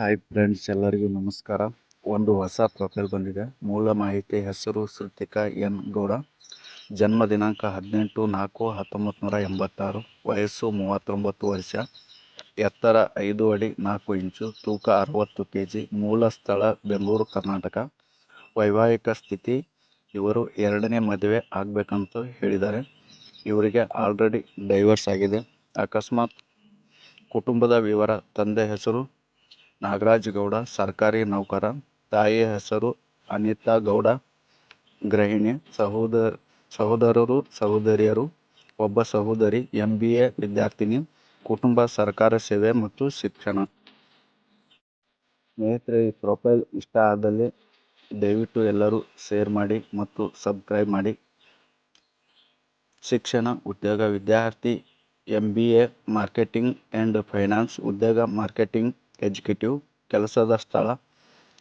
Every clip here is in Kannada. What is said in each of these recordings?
ಹಾಯ್ ಫ್ರೆಂಡ್ಸ್ ಎಲ್ಲರಿಗೂ ನಮಸ್ಕಾರ. ಒಂದು ಹೊಸ ಪ್ರೊಫೈಲ್ ಬಂದಿದೆ. ಮೂಲ ಮಾಹಿತಿ ಹೆಸರು ಶೃತಿಕಾ ಎನ್ ಗೌಡ. ಜನ್ಮ ದಿನಾಂಕ ಹದಿನೆಂಟು ನಾಲ್ಕು ಹತ್ತೊಂಬತ್ತು ನೂರ ಎಂಬತ್ತಾರು. ವಯಸ್ಸು ಮೂವತ್ತೊಂಬತ್ತು ವರ್ಷ. ಎತ್ತರ ಐದು ಅಡಿ ನಾಲ್ಕು ಇಂಚು, ತೂಕ ಅರವತ್ತು ಕೆ ಜಿ ಮೂಲ ಸ್ಥಳ ಬೆಂಗಳೂರು ಕರ್ನಾಟಕ. ವೈವಾಹಿಕ ಸ್ಥಿತಿ, ಇವರು ಎರಡನೇ ಮದುವೆ ಆಗಬೇಕಂತ ಹೇಳಿದ್ದಾರೆ. ಇವರಿಗೆ ಆಲ್ರೆಡಿ ಡೈವರ್ಸ್ ಆಗಿದೆ. ಅಕಸ್ಮಾತ್ ಕುಟುಂಬದ ವಿವರ, ತಂದೆ ಹೆಸರು ನಾಗರಾಜ್ ಗೌಡ ಸರ್ಕಾರಿ ನೌಕರ ತಾಯಿಯ ಹೆಸರು ಅನಿತಾ ಗೌಡ, ಗೃಹಿಣಿ ಸಹೋದರ ಸಹೋದರರು, ಸಹೋದರಿಯರು, ಒಬ್ಬ ಸಹೋದರಿ ಎಂ ಬಿ ಎ ವಿದ್ಯಾರ್ಥಿನಿ, ಕುಟುಂಬ ಸರ್ಕಾರ ಸೇವೆ ಮತ್ತು ಶಿಕ್ಷಣ. ಸ್ನೇಹಿತರೆ, ಈ ಪ್ರೊಫೈಲ್ ಇಷ್ಟ ಆದಲ್ಲಿ ದಯವಿಟ್ಟು ಎಲ್ಲರೂ ಶೇರ್ ಮಾಡಿ ಮತ್ತು ಸಬ್ಸ್ಕ್ರೈಬ್ ಮಾಡಿ. ಶಿಕ್ಷಣ, ಉದ್ಯೋಗ ವಿದ್ಯಾರ್ಥಿ M B A marketing and finance ಉದ್ಯೋಗ ಮಾರ್ಕೆಟಿಂಗ್ ಎಜುಕೇಟಿವ್ ಕೆಲಸದ ಸ್ಥಳ,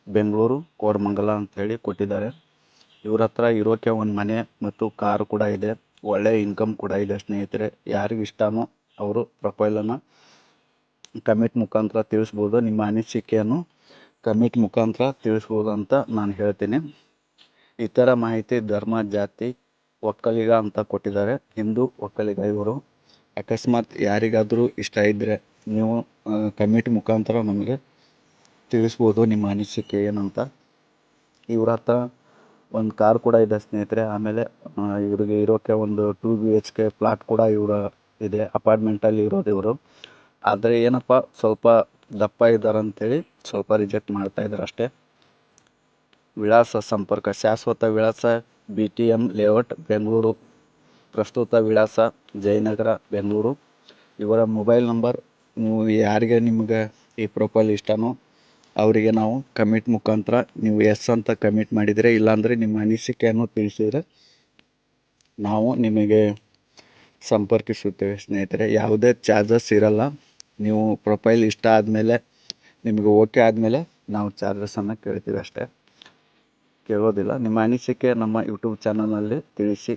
ಬೆಂಗಳೂರು, ಕೋರಮಂಗಲ ಹೇಳಿ ಕೊಟ್ಟಿದ್ದಾರೆ. ಇವ್ರ ಹತ್ರ ಇರೋಕೆ ಒಂದು ಮನೆ ಮತ್ತು ಕಾರು ಕೂಡ ಇದೆ. ಒಳ್ಳೆ ಇನ್ಕಮ್ ಕೂಡ ಇದೆ ಸ್ನೇಹಿತರೆ. ಯಾರಿಗೆ ಇಷ್ಟನೋ ಅವರು ಪ್ರೊಫೈಲನ್ನು ಕಮೆಂಟ್ ಮುಖಾಂತರ ತಿಳಿಸ್ಬೋದು. ನಿಮ್ಮ ಅನಿಸಿಕೆಯನ್ನು ಕಮೆಂಟ್ ಮುಖಾಂತರ ತಿಳಿಸ್ಬೋದು ಅಂತ ನಾನು ಹೇಳ್ತೀನಿ. ಇತರ ಮಾಹಿತಿ ಧರ್ಮ, ಜಾತಿ, ಒಕ್ಕಲಿಗ ಅಂತ ಕೊಟ್ಟಿದ್ದಾರೆ. ಹಿಂದೂ ಒಕ್ಕಲಿಗ ಇವರು. ಅಕಸ್ಮಾತ್ ಯಾರಿಗಾದರೂ ಇಷ್ಟ ಇದ್ದರೆ ನೀವು ಕಮಿಟಿ ಮುಖಾಂತರ ನಮಗೆ ತಿಳಿಸ್ಬೋದು ನಿಮ್ಮ ಅನಿಸಿಕೆ ಏನಂತ. ಇವ್ರ ಹತ್ರ ಒಂದು ಕಾರ್ ಕೂಡ ಇದೆ ಸ್ನೇಹಿತರೆ, ಆಮೇಲೆ ಇವರಿಗೆ ಇರೋಕ್ಕೆ ಒಂದು two B H K flat ಕೂಡ ಇವರ ಇದೆ ಅಪಾರ್ಟ್ಮೆಂಟಲ್ಲಿ ಇರೋದು ಇವರು. ಆದರೆ ಏನಪ್ಪ, ಸ್ವಲ್ಪ ದಪ್ಪ ಇದ್ದಾರೆ ಅಂತೇಳಿ ಸ್ವಲ್ಪ ರಿಜೆಕ್ಟ್ ಮಾಡ್ತಾ ಇದ್ದಾರೆ ಅಷ್ಟೇ. ವಿಳಾಸ ಸಂಪರ್ಕ, ಶಾಶ್ವತ ವಿಳಾಸ B T M layout Bengaluru. ಪ್ರಸ್ತುತ ವಿಳಾಸ, ಜಯನಗರ, ಬೆಂಗಳೂರು. ಇವರ ಮೊಬೈಲ್ ನಂಬರ್ ಯಾರಿಗೆ ನಿಮ್ಗೆ ಈ ಪ್ರೊಫೈಲ್ ಇಷ್ಟನೋ ಅವರಿಗೆ ನಾವು ಕಮೆಂಟ್ ಮುಖಾಂತರ ನೀವು ಎಸ್ ಅಂತ ಕಮೆಂಟ್ ಮಾಡಿದರೆ, ಇಲ್ಲಾಂದರೆ ನಿಮ್ಮ ಅನಿಸಿಕೆಯನ್ನು ತಿಳಿಸಿದರೆ ನಾವು ನಿಮಗೆ ಸಂಪರ್ಕಿಸುತ್ತೇವೆ ಸ್ನೇಹಿತರೆ. ಯಾವುದೇ ಚಾರ್ಜಸ್ ಇರಲ್ಲ. ನೀವು ಪ್ರೊಫೈಲ್ ಇಷ್ಟ ಆದಮೇಲೆ, ನಿಮಗೆ ಓಕೆ ಆದಮೇಲೆ ನಾವು ಚಾರ್ಜಸನ್ನು ಕೇಳ್ತೀವಿ ಅಷ್ಟೇ. ಕೇಳೋದಿಲ್ಲ. ನಿಮ್ಮ ಅನಿಸಿಕೆ ನಮ್ಮ ಯೂಟ್ಯೂಬ್ ಚಾನಲ್ನಲ್ಲಿ ತಿಳಿಸಿ